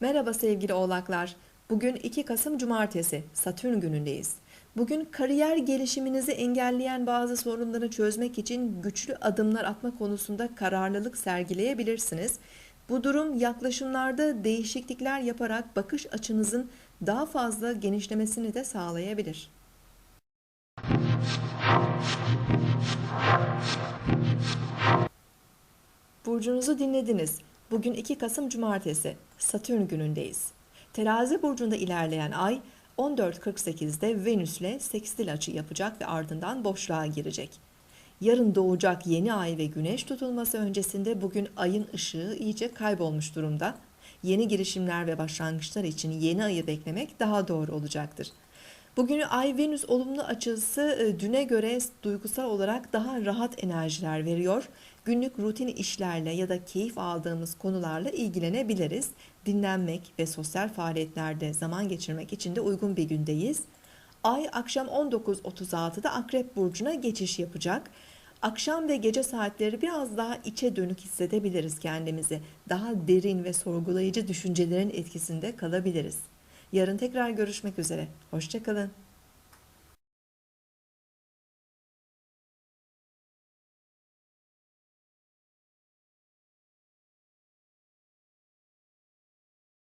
Merhaba sevgili oğlaklar. Bugün 2 Kasım Cumartesi, Satürn günündeyiz. Bugün kariyer gelişiminizi engelleyen bazı sorunları çözmek için güçlü adımlar atma konusunda kararlılık sergileyebilirsiniz. Bu durum yaklaşımlarda değişiklikler yaparak bakış açınızın daha fazla genişlemesini de sağlayabilir. Burcunuzu dinlediniz. Bugün 2 Kasım Cumartesi, Satürn günündeyiz. Terazi burcunda ilerleyen ay 14.48'de Venüs'le sekstil açı yapacak ve ardından boşluğa girecek. Yarın doğacak yeni ay ve güneş tutulması öncesinde bugün ayın ışığı iyice kaybolmuş durumda. Yeni girişimler ve başlangıçlar için yeni ayı beklemek daha doğru olacaktır. Bugünü Ay Venüs olumlu açısı e, düne göre duygusal olarak daha rahat enerjiler veriyor. Günlük rutin işlerle ya da keyif aldığımız konularla ilgilenebiliriz. Dinlenmek ve sosyal faaliyetlerde zaman geçirmek için de uygun bir gündeyiz. Ay akşam 19.36'da Akrep Burcu'na geçiş yapacak. Akşam ve gece saatleri biraz daha içe dönük hissedebiliriz kendimizi. Daha derin ve sorgulayıcı düşüncelerin etkisinde kalabiliriz. Yarın tekrar görüşmek üzere. Hoşçakalın.